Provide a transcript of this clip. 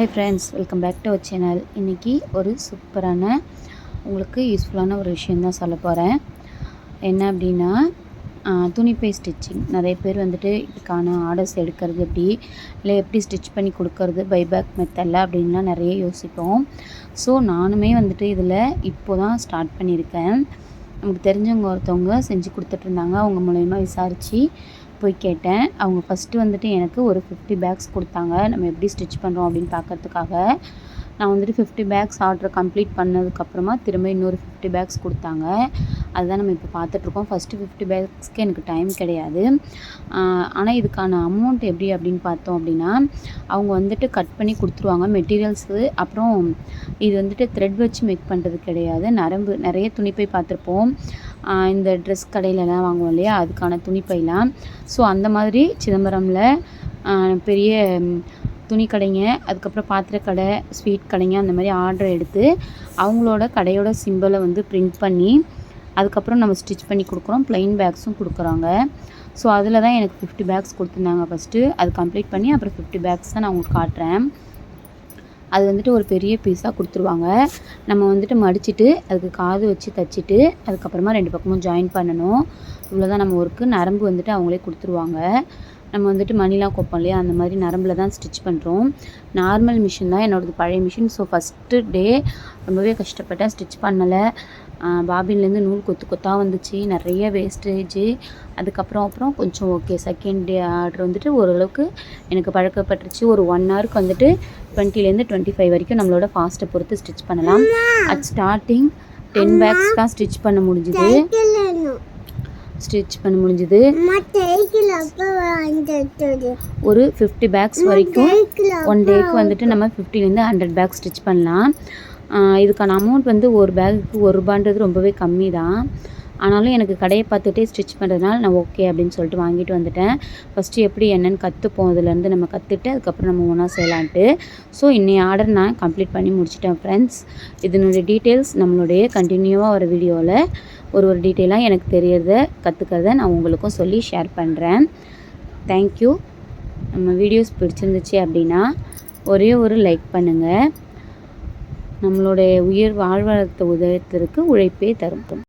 Hi friends welcome back to our channel இன்றைக்கி ஒரு சூப்பரான உங்களுக்கு யூஸ்ஃபுல்லான ஒரு விஷயந்தான் சொல்ல போகிறேன் என்ன அப்படின்னா துணிப்பை ஸ்டிச்சிங் நிறைய பேர் வந்துட்டு இதுக்கான ஆர்டர்ஸ் எடுக்கிறது எப்படி இல்லை எப்படி ஸ்டிச் பண்ணி கொடுக்கறது பைபேக் மெத்தடில் அப்படின்லாம் நிறைய யோசிப்போம். ஸோ நானுமே வந்துட்டு இதில் இப்போ தான் ஸ்டார்ட் பண்ணியிருக்கேன். நமக்கு தெரிஞ்சவங்க ஒருத்தவங்க செஞ்சு கொடுத்துட்ருந்தாங்க அவங்க மூலயமா விசாரித்து போய் கேட்டேன். அவங்க ஃபஸ்ட்டு வந்துட்டு எனக்கு ஒரு ஃபிஃப்டி பேக்ஸ் கொடுத்தாங்க. நம்ம எப்படி ஸ்டிச் பண்ணுறோம் அப்படின்னு பார்க்கறதுக்காக. நான் வந்துட்டு ஃபிஃப்டி பேக்ஸ் ஆர்டர் கம்ப்ளீட் பண்ணதுக்கப்புறமா திரும்ப இன்னொரு ஃபிஃப்டி பேக்ஸ் கொடுத்தாங்க. அதுதான் நம்ம இப்போ பார்த்துட்ருக்கோம். ஃபஸ்ட்டு ஃபிஃப்டி பேக்ஸ்க்கு எனக்கு டைம் கிடையாது. ஆனால் இதுக்கான அமௌண்ட் எப்படி அப்படின்னு பார்த்தோம் அப்படின்னா அவங்க வந்துட்டு கட் பண்ணி கொடுத்துருவாங்க மெட்டீரியல்ஸு அப்புறம் இது வந்துட்டு த்ரெட் வச்சு மேக் பண்ணுறது கிடையாது. நரம்பு நிறைய துணிப்பை பார்த்துருப்போம். இந்த ட்ரெஸ் கடையிலலாம் வாங்குவோம் இல்லையா? அதுக்கான துணிப்பைலாம் ஸோ அந்த மாதிரி சிதம்பரமில் பெரிய துணி கடைங்க அதுக்கப்புறம் பாத்திர கடை ஸ்வீட் கடைங்க அந்த மாதிரி ஆர்டர் எடுத்து அவங்களோட கடையோட சிம்பிளை வந்து பிரிண்ட் பண்ணி அதுக்கப்புறம் நம்ம ஸ்டிச் பண்ணி கொடுக்குறோம். ப்ளைன் பேக்ஸும் கொடுக்குறாங்க. ஸோ அதில் தான் எனக்கு ஃபிஃப்டி பேக்ஸ் கொடுத்துருந்தாங்க ஃபஸ்ட்டு அது கம்ப்ளீட் பண்ணி அப்புறம் ஃபிஃப்டி பேக்ஸ் தான் நான் உங்களுக்கு காட்டுறேன். அது வந்துட்டு ஒரு பெரிய பீஸாக கொடுத்துருவாங்க. நம்ம வந்துட்டு மடிச்சுட்டு அதுக்கு காது வச்சு தச்சுட்டு அதுக்கப்புறமா ரெண்டு பக்கமும் ஜாயின் பண்ணணும். இவ்வளோ தான் நம்ம ஒர்க்கு நரம்பு வந்துட்டு அவங்களே கொடுத்துருவாங்க. நம்ம வந்துட்டு மணிலாம் கொப்போம் இல்லையா அந்த மாதிரி நரம்பில் தான் ஸ்டிச் பண்ணுறோம் நார்மல் மிஷின் தான் என்னோடது பழைய மிஷின் ஸோ ஃபஸ்ட்டு டே ரொம்பவே கஷ்டப்பட்டேன். ஸ்டிச் பண்ணலை. பாபின்லேருந்து நூல் கொத்து கொத்தாக வந்துச்சு நிறைய வேஸ்டேஜு அதுக்கப்புறம் அப்புறம் கொஞ்சம் ஓகே செகண்ட் டே ஆர்டர் வந்துட்டு ஓரளவுக்கு எனக்கு பழக்கப்பட்டுருச்சு. ஒரு ஒன் ஹவருக்கு வந்துட்டு டுவெண்ட்டிலேருந்து டுவெண்ட்டி ஃபைவ் வரைக்கும் நம்மளோட ஃபாஸ்ட்டை பொறுத்து ஸ்டிச் பண்ணலாம். அட் ஸ்டார்டிங் டென் பேக்ஸ் தான் ஸ்டிச் பண்ண முடிஞ்சுது. ஸ்டிச் பண்ண முடிஞ்சுது. ஒரு ஃபிஃப்டி பேக்ஸ் வரைக்கும் ஒன் டேக்கு வந்துட்டு நம்ம ஃபிஃப்டிலேருந்து ஹண்ட்ரட் பேக் ஸ்டிச் பண்ணலாம். இதுக்கான அமௌண்ட் வந்து ஒரு பேக்குக்கு ஒரு ரூபான்றது ரொம்பவே கம்மி தான் ஆனாலும் எனக்கு கடையை பார்த்துட்டே ஸ்டிச் பண்ணுறதுனால நான் ஓகே அப்படின்னு சொல்லிட்டு வாங்கிட்டு வந்துட்டேன். ஃபஸ்ட்டு எப்படி என்னென்னு கற்றுப்போம் அதுலேருந்து நம்ம கற்றுட்டு அதுக்கப்புறம் நம்ம ஒன்றா செய்யலான்ட்டு. ஸோ இன்னைய ஆர்டர் நான் கம்ப்ளீட் பண்ணி முடிச்சிட்டேன் ஃப்ரெண்ட்ஸ் இதனுடைய டீட்டெயில்ஸ் நம்மளுடைய கண்டினியூவாக ஒரு வீடியோவில் ஒரு ஒரு டீட்டெயிலாக எனக்கு தெரியறத கற்றுக்கிறத நான் உங்களுக்கும் சொல்லி ஷேர் பண்ணுறேன் தேங்க்யூ நம்ம வீடியோஸ் பிடிச்சிருந்துச்சு அப்படின்னா ஒரே ஒரு லைக் பண்ணுங்கள் நம்மளுடைய உயிர் வாழ்வாதாரத்தை உதயத்திற்கு உழைப்பே தரும்.